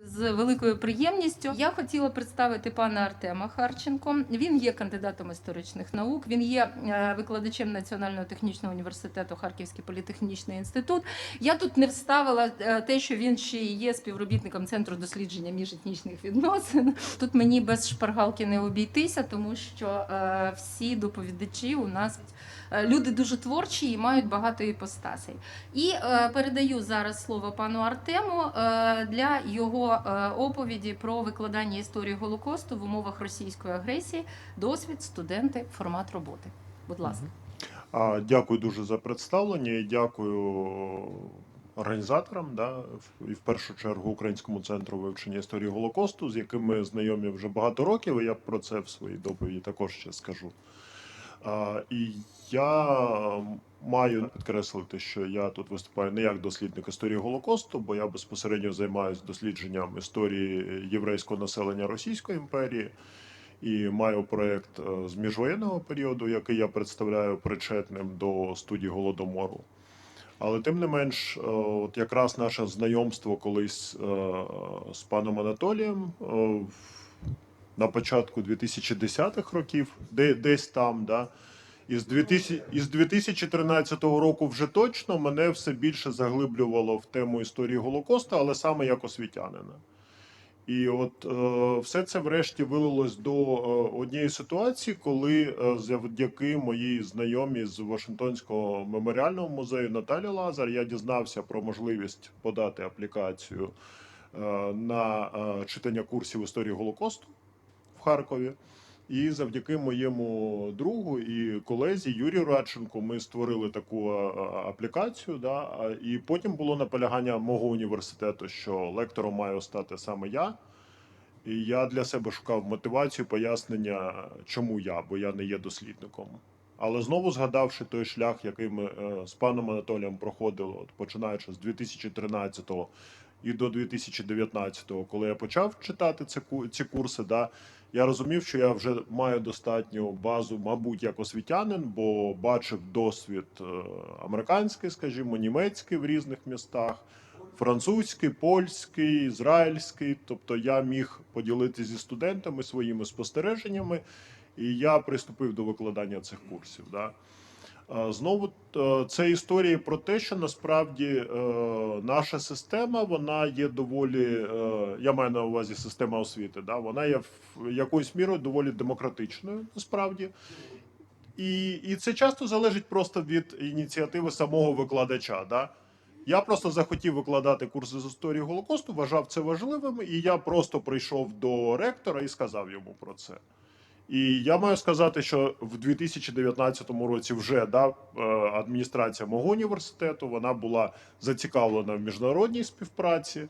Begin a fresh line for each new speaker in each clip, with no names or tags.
З великою приємністю я хотіла представити пана Артема Харченко. Він є кандидатом історичних наук. Він є е, викладачем Національного технічного університету Харківський політехнічний інститут. Я тут не вставила е, те, що він ще є співробітником центру дослідження міжетнічних відносин. Тут мені без шпаргалки не обійтися, тому що е, всі доповідачі у нас люди дуже творчі і мають багато іпостасей. І е, передаю зараз слово пану Артему е, для його е, оповіді про викладання історії Голокосту в умовах російської агресії, досвід, студенти, формат роботи. Будь ласка.
Дякую дуже за представлення і дякую організаторам, да, і в першу чергу Українському центру вивчення історії Голокосту, з яким ми знайомі вже багато років, і я про це в своїй доповіді також ще скажу. І я маю підкреслити, що я тут виступаю не як дослідник історії Голокосту, бо я безпосередньо займаюся дослідженням історії єврейського населення Російської імперії і маю проєкт е, з міжвоєнного періоду, який я представляю причетним до студії Голодомору. Але тим не менш, е, от якраз наше знайомство колись е, з паном Анатолієм на початку 2010-х років, де, десь там, да, із, 2000, із 2013 року вже точно мене все більше заглиблювало в тему історії Голокосту, але саме як освітянина. І от е, все це врешті вилилось до е, однієї ситуації, коли е, завдяки моїй знайомій з Вашингтонського меморіального музею Наталі Лазар я дізнався про можливість подати аплікацію е, на е, читання курсів історії Голокосту Харкові. І завдяки моєму другу і колезі Юрію Радченку ми створили таку аплікацію. Да, і потім було наполягання мого університету, що лектором маю стати саме я. І я для себе шукав мотивацію, пояснення, чому я, бо я не є дослідником. Але знову згадавши той шлях, який ми е, з паном Анатолієм проходили, от починаючи з 2013 і до 2019, коли я почав читати ці, ці курси, да, я розумів, що я вже маю достатню базу, мабуть, як освітянин, бо бачив досвід е, американський, скажімо, німецький в різних містах, французький, польський, ізраїльський. Тобто я міг поділитися зі студентами своїми спостереженнями, і я приступив до викладання цих курсів. Да. Е, Знову е, це історії про те, що насправді е, наша система вона є доволі, я маю на увазі система освіти, да, вона є в якоюсь мірою доволі демократичною, насправді. І, і це часто залежить просто від ініціативи самого викладача. Да? Я просто захотів викладати курси з історії Голокосту, вважав це важливим, і я просто прийшов до ректора і сказав йому про це. І я маю сказати, що в 2019 році вже да, е, адміністрація мого університету вона була зацікавлена в міжнародній співпраці.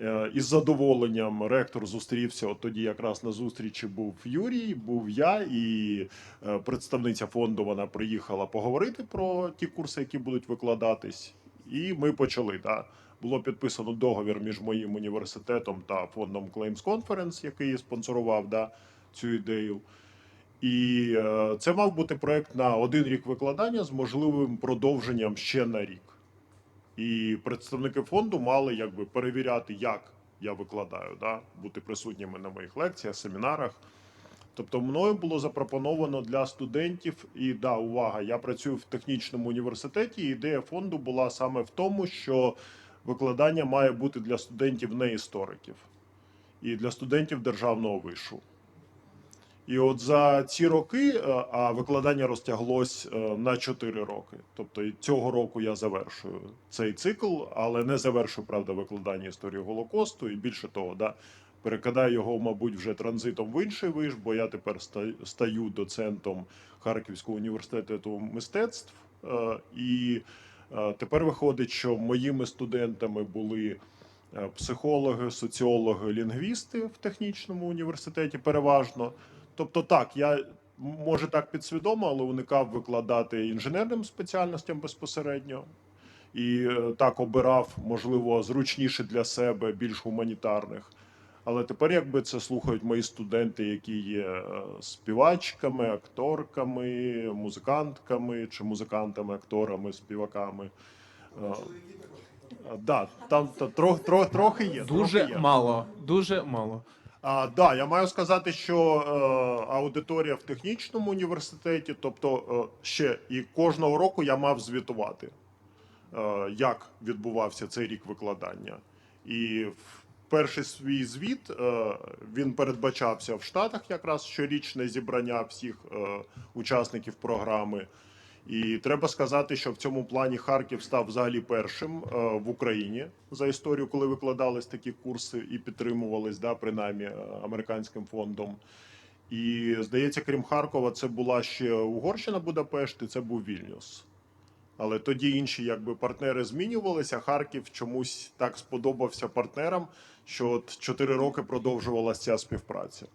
Е, Із задоволенням ректор зустрівся. От тоді якраз на зустрічі був Юрій, був я, і е, представниця фонду вона приїхала поговорити про ті курси, які будуть викладатись. І ми почали. Да. Було підписано договір між моїм університетом та фондом Claims Conference, який спонсорував да, цю ідею. І е, це мав бути проект на один рік викладання з можливим продовженням ще на рік. І представники фонду мали якби перевіряти, як я викладаю, да? бути присутніми на моїх лекціях, семінарах. Тобто, мною було запропоновано для студентів, і да, увага, я працюю в технічному університеті. і Ідея фонду була саме в тому, що викладання має бути для студентів не істориків і для студентів державного вишу. І от за ці роки, е, а викладання розтяглось е, на 4 роки. Тобто цього року я завершую цей цикл, але не завершую, правда, викладання історії Голокосту. І більше того, да, перекидаю його, мабуть, вже транзитом в інший виш, бо я тепер ста- стаю доцентом Харківського університету мистецтв. Е, І тепер виходить, що моїми студентами були психологи, соціологи, лінгвісти в технічному університеті переважно. Тобто, так, я може так підсвідомо, але уникав викладати інженерним спеціальностям безпосередньо. І е, так обирав, можливо, зручніше для себе, більш гуманітарних. Але тепер, якби це слухають мої студенти, які є е, співачками, акторками, музикантками чи музикантами, акторами, співаками. Е, Да, там та, трох, трох, трохи є.
Дуже
трохи є.
мало. Дуже мало.
А, да, я маю сказати, що е, аудиторія в технічному університеті, тобто е, ще і кожного року я мав звітувати, е, як відбувався цей рік викладання. І в перший свій звіт е, він передбачався в Штатах якраз щорічне зібрання всіх е, учасників програми. І треба сказати, що в цьому плані Харків став взагалі першим е, в Україні за історію, коли викладались такі курси і підтримувались, да, принаймні е, американським фондом. І здається, крім Харкова, це була ще Угорщина, Будапешт, і це був Вільнюс. Але тоді інші якби партнери змінювалися. Харків чомусь так сподобався партнерам, що от 4 роки продовжувалася ця співпраця.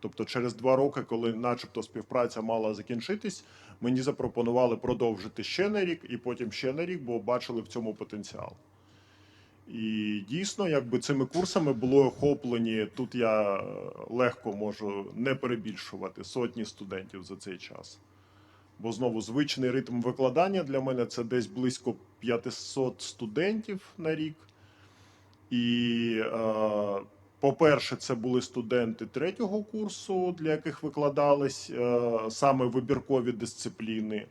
Тобто, через два роки, коли, начебто, співпраця мала закінчитись, мені запропонували продовжити ще на рік і потім ще на рік, бо бачили в цьому потенціал. І дійсно, якби цими курсами було охоплені. Тут я е, легко можу не перебільшувати сотні студентів за цей час. Бо знову звичний ритм викладання для мене це десь близько 500 студентів на рік. І, е, по-перше, це були студенти третього курсу, для яких викладались е, саме вибіркові дисципліни.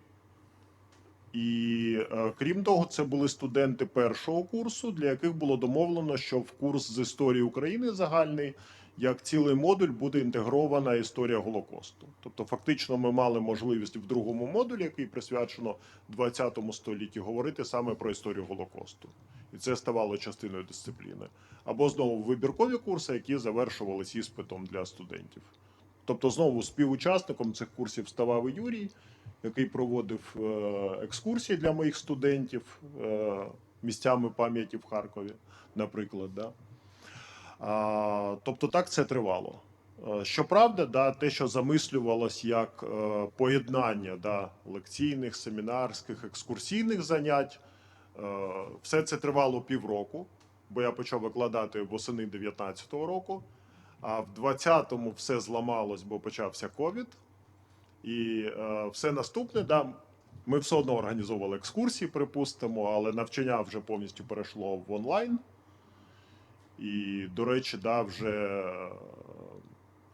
І е, крім того, це були студенти першого курсу, для яких було домовлено, що в курс з історії України загальний, як цілий модуль, буде інтегрована історія Голокосту. Тобто, фактично, ми мали можливість в другому модулі, який присвячено 20 столітті, говорити саме про історію Голокосту. І це ставало частиною дисципліни. Або знову вибіркові курси, які завершувалися іспитом для студентів. Тобто, знову співучасником цих курсів ставав Юрій, який проводив е, екскурсії для моїх студентів е, місцями пам'яті в Харкові, наприклад. Да? Тобто так це тривало. Е, Щоправда, да, те, що замислювалось як е, поєднання да, лекційних, семінарських, екскурсійних занять, е, все це тривало півроку, бо я почав викладати восени 2019 року. А в 20-му все зламалось, бо почався ковід. І е, все наступне, да, ми все одно організовували екскурсії, припустимо, але навчання вже повністю перейшло в онлайн. І, до речі, да, вже е,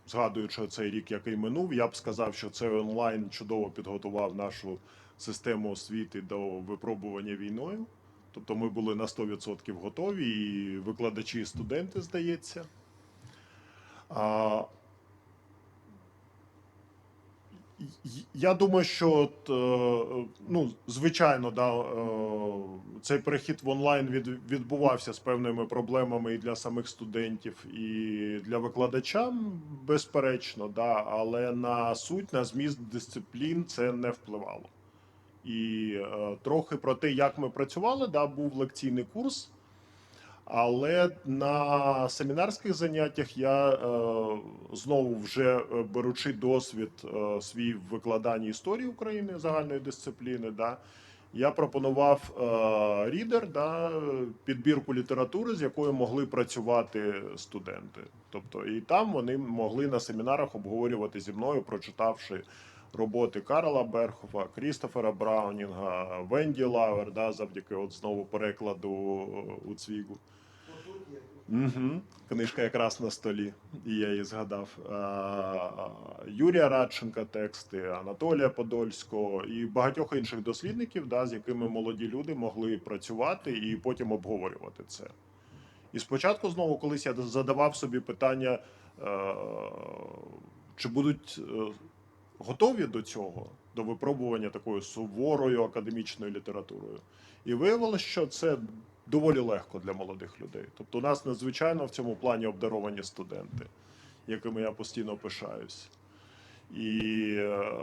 згадуючи цей рік, який минув, я б сказав, що цей онлайн чудово підготував нашу систему освіти до випробування війною. Тобто ми були на 100% готові, і викладачі, і студенти, здається. А, я думаю, що е, ну, звичайно, да, е, цей перехід в онлайн від, відбувався з певними проблемами і для самих студентів, і для викладача, безперечно, да, але на суть, на зміст дисциплін це не впливало. І е, трохи про те, як ми працювали, да, був лекційний курс. Але на семінарських заняттях я е, знову вже е, беручи досвід е, свій в викладанні історії України загальної дисципліни, да, я пропонував рідер, да, підбірку літератури, з якою могли працювати студенти. Тобто, і там вони могли на семінарах обговорювати зі мною, прочитавши роботи Карла Берхофа, Крістофера Браунінга, Венді Лауер, да, завдяки от знову перекладу е, у Цвігу. Угу. Книжка якраз на столі, і я її згадав. Юрія Радченка тексти, Анатолія Подольського і багатьох інших дослідників, да, з якими молоді люди могли працювати і потім обговорювати це. І спочатку, знову, колись я задавав собі питання, е, чи будуть е, готові до цього, до випробування такою суворою академічною літературою. І виявилося, що це доволі легко для молодих людей. Тобто, у нас надзвичайно в цьому плані обдаровані студенти, якими я постійно пишаюсь. І е,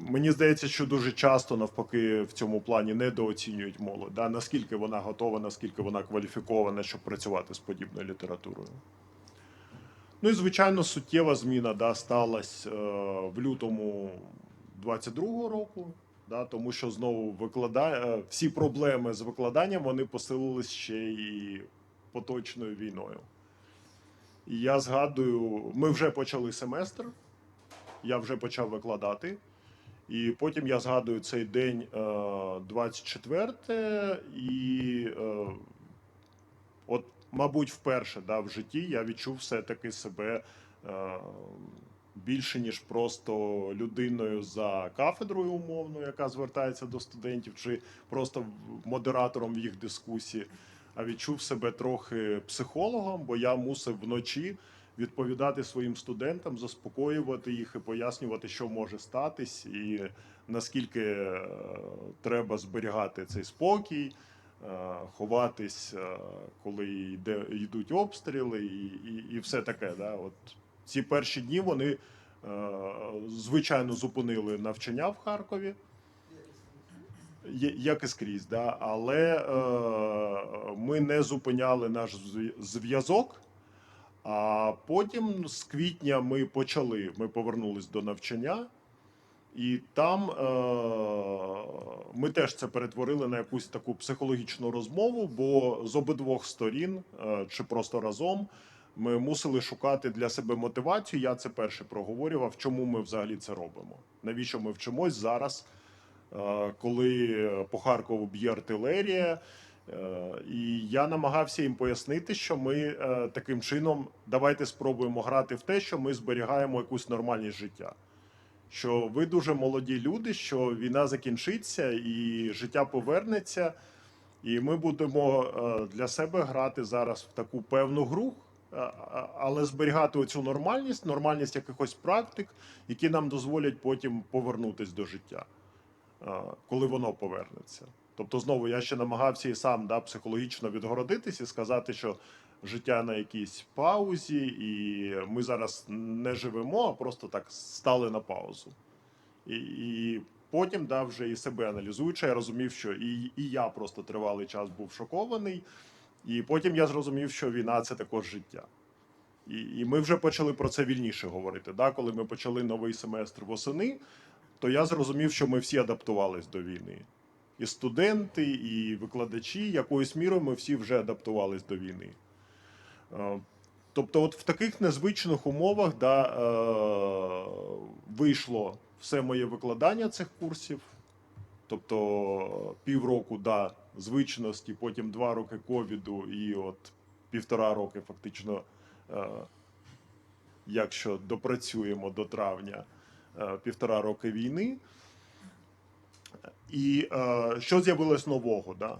мені здається, що дуже часто навпаки в цьому плані недооцінюють молодь. Да? Наскільки вона готова, наскільки вона кваліфікована, щоб працювати з подібною літературою. Ну і звичайно, суттєва зміна да, сталася е, в лютому 22-го року, да, тому що знову викладає е, всі проблеми з викладанням вони посилились ще і поточною війною. І я згадую, ми вже почали семестр, я вже почав викладати. І потім я згадую цей день е, 24 і е, мабуть, вперше да, в житті я відчув все-таки себе е, більше, ніж просто людиною за кафедрою умовно, яка звертається до студентів, чи просто модератором в їх дискусії, а відчув себе трохи психологом, бо я мусив вночі відповідати своїм студентам, заспокоювати їх і пояснювати, що може статись, і наскільки е, треба зберігати цей спокій, ховатись, е, коли йде, йдуть обстріли, і, і, і все таке. Да? От ці перші дні вони е, звичайно зупинили навчання в Харкові. Як і скрізь, да? але е, ми не зупиняли наш зв'язок. А потім з квітня ми почали, ми повернулись до навчання, і там е, ми теж це перетворили на якусь таку психологічну розмову, бо з обидвох сторін, е, чи просто разом, ми мусили шукати для себе мотивацію. Я це перше проговорював, чому ми взагалі це робимо. Навіщо ми вчимось зараз, е, коли по Харкову б'є артилерія. Е, І я намагався їм пояснити, що ми е, таким чином давайте спробуємо грати в те, що ми зберігаємо якусь нормальність життя. Що ви дуже молоді люди, що війна закінчиться і життя повернеться, і ми будемо е, для себе грати зараз в таку певну гру, е, але зберігати оцю нормальність, нормальність якихось практик, які нам дозволять потім повернутися до життя, е, коли воно повернеться. Тобто, знову я ще намагався і сам да, психологічно відгородитись і сказати, що життя на якійсь паузі, і ми зараз не живемо, а просто так стали на паузу. І, і потім, да, вже і себе аналізуючи, я розумів, що і, і я просто тривалий час був шокований. І потім я зрозумів, що війна це також життя. І, і ми вже почали про це вільніше говорити. Да? Коли ми почали новий семестр восени, то я зрозумів, що ми всі адаптувались до війни. І студенти, і викладачі, якоюсь мірою ми всі вже адаптувались до війни. Е, Тобто, от в таких незвичних умовах да, е, вийшло все моє викладання цих курсів. Тобто півроку да, звичності, потім два роки ковіду і от півтора роки фактично, е, якщо допрацюємо до травня, е, півтора роки війни. І е, що з'явилось нового? Да?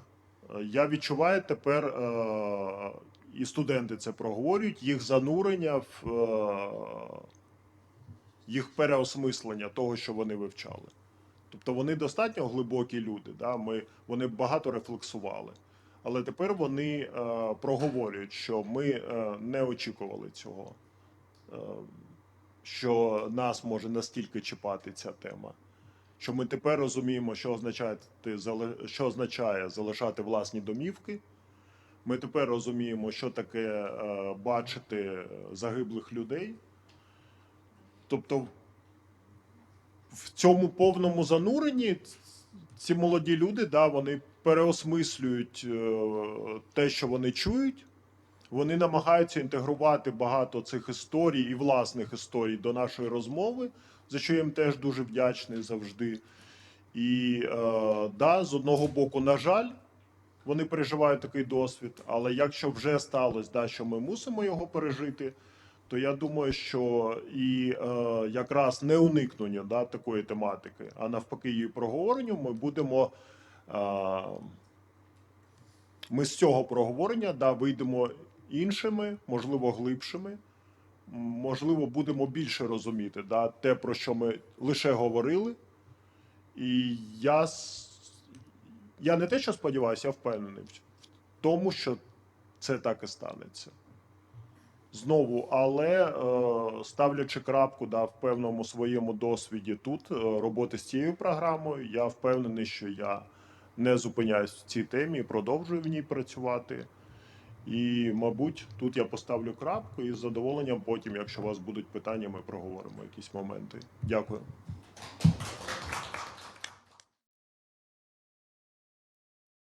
Я відчуваю тепер, е, і студенти це проговорюють, їх занурення в е, їх переосмислення того, що вони вивчали. Тобто вони достатньо глибокі люди, да? Ми, вони багато рефлексували. Але тепер вони е, проговорюють, що ми е, не очікували цього, е, що нас може настільки чіпати ця тема що ми тепер розуміємо, що означає, що означає залишати власні домівки. Ми тепер розуміємо, що таке е, бачити загиблих людей. Тобто, в цьому повному зануренні ці молоді люди, да, вони переосмислюють е, те, що вони чують. Вони намагаються інтегрувати багато цих історій і власних історій до нашої розмови, за що я їм теж дуже вдячний завжди. І е, да, з одного боку, на жаль, вони переживають такий досвід. Але якщо вже сталося, да, що ми мусимо його пережити, то я думаю, що і е, якраз не уникнення да, такої тематики, а навпаки, її проговоренню, ми будемо. Е, ми з цього проговорення да, вийдемо іншими, можливо, глибшими. Можливо, будемо більше розуміти да, те, про що ми лише говорили. І я, я не те, що сподіваюся, я впевнений в тому, що це так і станеться. Знову, але е, ставлячи крапку да, в певному своєму досвіді тут е, роботи з цією програмою, я впевнений, що я не зупиняюсь в цій темі продовжую в ній працювати. І, мабуть, тут я поставлю крапку і з задоволенням потім, якщо у вас будуть питання, ми проговоримо якісь моменти. Дякую.